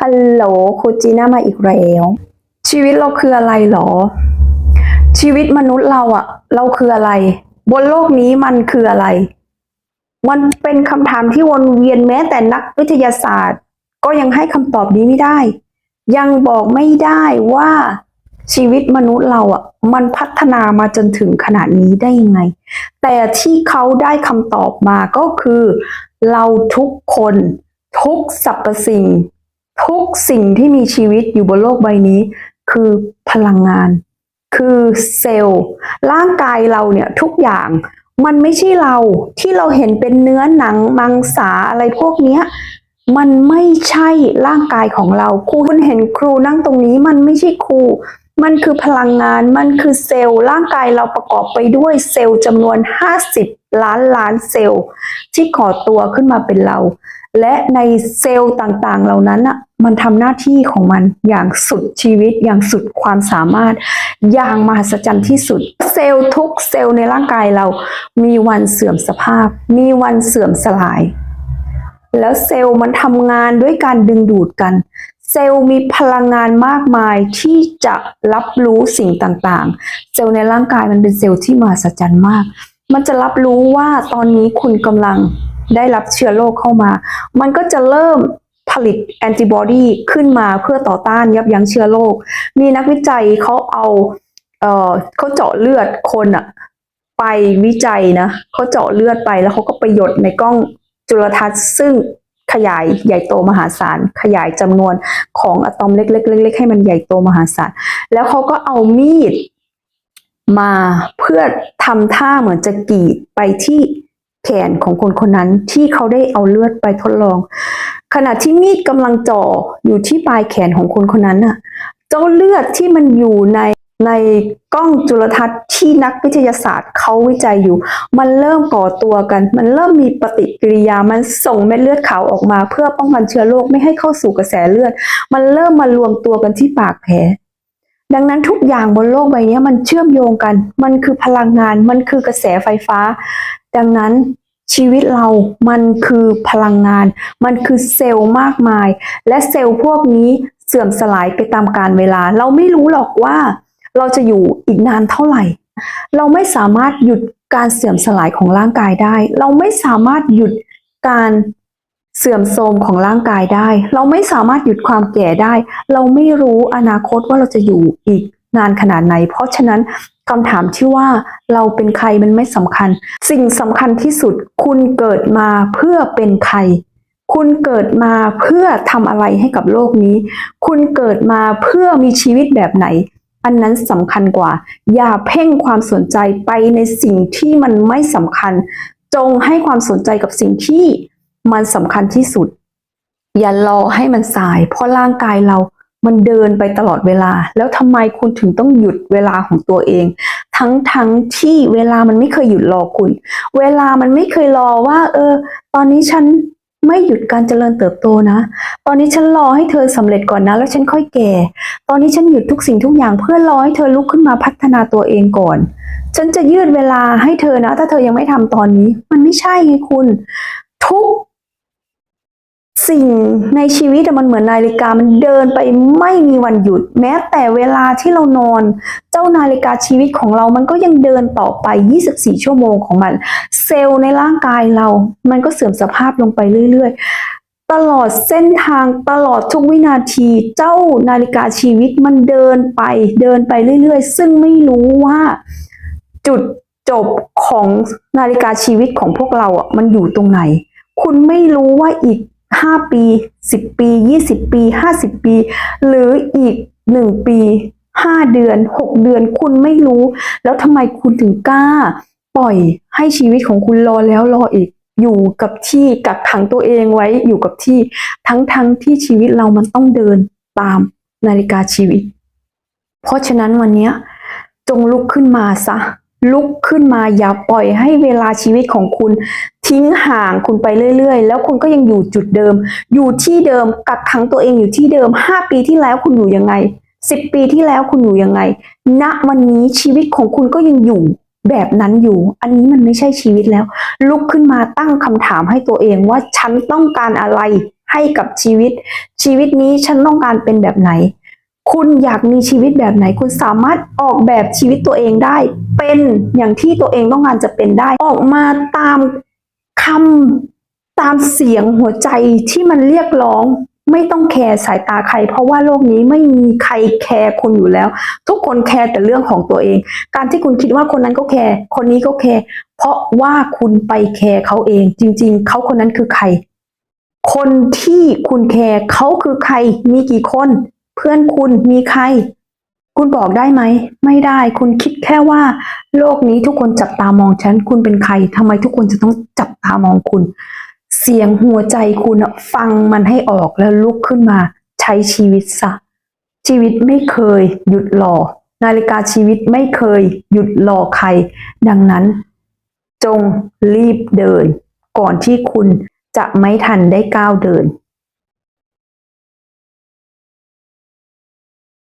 ฮัลโหลครูจีน่ามาอีกแล้วชีวิตเราคืออะไรหรอ ชีวิตมนุษย์เราอะเราคืออะไร บนโลกนี้มันคืออะไร มันเป็นคำถามที่วนเวียนแม้แต่นักวิทยาศาสตร์ ก็ยังให้คำตอบนี้ไม่ได้ ยังบอกไม่ได้ว่าชีวิตมนุษย์เราอะมันพัฒนามาจนถึงขนาดนี้ได้ยังไง แต่ที่เขาได้คำตอบมาก็คือ เราทุกคนทุกสรรพสิ่ง ทุกสิ่งที่มีชีวิตอยู่บนโลกใบนี้ คือพลังงาน คือเซลล์ ร่างกายเราเนี่ยทุกอย่างมันไม่ใช่เราที่เราเห็นเป็นเนื้อหนังมังสาอะไรพวกเนี้ยมันไม่ใช่ร่างกายของเราครูคุณเห็นครูนั่งตรงนี้มันไม่ใช่ครู มันคือพลังงาน มันคือเซลล์ร่างกายเราประกอบไปด้วยเซลล์จำนวน 50 ล้านล้านเซลล์ ที่ก่อตัวขึ้นมาเป็นเรา และในเซลล์ต่างๆ เหล่านั้นอะมันทำหน้าที่ของมันอย่างสุดชีวิตอย่างสุดความสามารถ อย่างมหัศจรรย์ที่สุด เซลล์ทุกเซลล์ในร่างกายเรา มีวันเสื่อมสภาพ มีวันเสื่อมสลาย แล้วเซลล์มันทำงานด้วยการดึงดูดกัน เซลล์มีพลังงานมากมายที่จะรับรู้สิ่งต่างๆ เซลล์ในร่างกายมันเป็นเซลล์ที่มหัศจรรย์มาก มันจะรับรู้ว่าตอนนี้คุณกำลังได้รับเชื้อโรคเข้ามา มันก็จะเริ่มผลิตแอนติบอดีขึ้นมาเพื่อต่อต้านยับยั้งเชื้อโรค มีนักวิจัยเขาเอาเออเขาเจาะเลือดคนอะไปวิจัยนะเขาเจาะเลือดไปแล้วเขาก็ไปหยดในกล้องจุลทรรศน์ซึ่ง ขยายใหญ่โตมหาศาล ขยายจำนวนของอะตอมเล็กๆๆให้มันใหญ่โตมหาศาล แล้วเขาก็เอามีดมาเพื่อทำท่าเหมือนจะกรีดไปที่แขนของคนคนนั้นที่เขาได้เอาเลือดไปทดลอง ขณะที่มีดกำลังจ่ออยู่ที่ปลายแขนของคนคนนั้นน่ะ เจ้าเลือดที่มันอยู่ใน ในกล้องจุลทรรศน์ที่นักวิทยาศาสตร์เขาวิจัยอยู่ มันเริ่มก่อตัวกัน มันเริ่มมีปฏิกิริยา มันส่งเม็ดเลือดขาวออกมา เพื่อป้องกันเชื้อโรคไม่ให้เข้าสู่กระแสเลือด มันเริ่มมารวมตัวกันที่ปากแผล ดังนั้นทุกอย่างบนโลกใบนี้มันเชื่อมโยงกัน มันคือพลังงาน มันคือกระแสไฟฟ้า ดังนั้นชีวิตเรามันคือพลังงาน มันคือเซลล์มากมาย และเซลล์พวกนี้เสื่อมสลายไปตามกาลเวลา เราไม่รู้หรอกว่า เราจะอยู่อีกนานเท่าไหร่ เราไม่สามารถหยุดการเสื่อมสลายของร่างกายได้ เราไม่สามารถหยุดการเสื่อมโทรมของร่างกายได้ เราไม่สามารถหยุดความแก่ได้ เราไม่รู้อนาคตว่าเราจะอยู่อีกนานขนาดไหน เพราะฉะนั้นคำถามที่ว่าเราเป็นใครมันไม่สำคัญ สิ่งสำคัญที่สุดคุณเกิดมาเพื่อเป็นใคร คุณเกิดมาเพื่อทำอะไรให้กับโลกนี้ คุณเกิดมาเพื่อมีชีวิตแบบไหน อันนั้นสำคัญกว่า อย่าเพ่งความสนใจไปในสิ่งที่มันไม่สำคัญ จงให้ความสนใจกับสิ่งที่มันสำคัญที่สุด อย่ารอให้มันสาย เพราะร่างกายเรามันเดินไปตลอดเวลา แล้วทำไมคุณถึงต้องหยุดเวลาของตัวเอง ทั้งทั้งที่เวลามันไม่เคยหยุดรอคุณ เวลามันไม่เคยรอว่า เออ ตอนนี้ฉัน ไม่หยุดการเจริญเติบโตนะ ตอนนี้ฉันรอให้เธอสำเร็จก่อนนะ แล้วฉันค่อยแก่ ตอนนี้ฉันหยุดทุกสิ่งทุกอย่างเพื่อรอให้เธอลุกขึ้นมาพัฒนาตัวเองก่อน ฉันจะยืดเวลาให้เธอนะ ถ้าเธอยังไม่ทำตอนนี้ มันไม่ใช่ไงคุณ ทุก สิ่งในชีวิตมันเหมือนนาฬิกามันเดินไปไม่มีวันหยุด แม้แต่เวลาที่เรานอน เจ้านาฬิกาชีวิตของเรามันก็ยังเดินต่อไป 24 ชั่วโมงของมัน เซลล์ในร่างกายเรา มันก็เสื่อมสภาพลงไปเรื่อย ๆ ตลอดเส้นทางตลอดทุกวินาที เจ้านาฬิกาชีวิตมันเดินไป เดินไปเรื่อย ๆ ซึ่งไม่รู้ว่า จุดจบของนาฬิกาชีวิตของพวกเราอะมันอยู่ตรงไหน คุณไม่รู้ว่าอีก 5 ปี 10 ปี 20 ปี 50 ปี หรืออีก 1 ปี 5 เดือน 6 เดือนคุณไม่รู้ แล้วทำไมคุณถึงกล้า ปล่อยให้ชีวิตของคุณรอแล้วรออีกอยู่กับที่กักขังตัวเองไว้อยู่กับที่ทั้งทั้งที่ชีวิตเรามันต้องเดินตามนาฬิกาชีวิต เพราะฉะนั้นวันนี้จงลุกขึ้นมาซะ ลุกขึ้นมาอย่าปล่อยให้เวลาชีวิตของคุณ ทิ้งห่างคุณไปเรื่อย ๆ แล้วคุณก็ยังอยู่จุดเดิม อยู่ที่เดิมกักขังตัวเองอยู่ที่เดิม 5 ปีที่แล้วคุณอยู่ยังไง 10 ปีที่แล้วคุณอยู่ยังไง ณวันนี้ชีวิตของคุณก็ยังอยู่แบบนั้นอยู่ อันนี้มันไม่ใช่ชีวิตแล้ว ลุกขึ้นมาตั้งคำถามให้ตัวเองว่าฉันต้องการอะไรให้กับชีวิต ชีวิตนี้ฉันต้องการเป็นแบบไหน คุณอยากมีชีวิตแบบไหน คุณสามารถออกแบบชีวิตตัวเองได้ เป็นอย่างที่ตัวเองต้องการจะเป็นได้ ออกมาตามคำตามเสียงหัวใจที่มันเรียกร้องไม่ต้องแคร์สายตาใคร เพราะว่าโลกนี้ไม่มีใครแคร์คุณอยู่แล้ว ทุกคนแคร์แต่เรื่องของตัวเอง การที่คุณคิดว่าคนนั้นก็แคร์คนนี้ก็แคร์เพราะว่าคุณไปแคร์เขาเอง จริง ๆเขาคนนั้นคือใคร คนที่คุณแคร์เขาคือใครมีกี่คน พื่อนคุณมีใคร คุณบอกได้ไหม ไม่ได้ คุณคิดแค่ว่า โลกนี้ทุกคนจับตามองฉัน คุณเป็นใครทำไมทุกคนจะต้องจับตามองคุณ เสียงหัวใจคุณฟังมันให้ออกแล้วลุกขึ้นมา ใช้ชีวิตซะ ชีวิตไม่เคย หยุดรอนาฬิกาชีวิตไม่เคย หยุดรอใคร ดังนั้น จงรีบเดิน ก่อนที่คุณจะไม่ทันได้ก้าวเดิน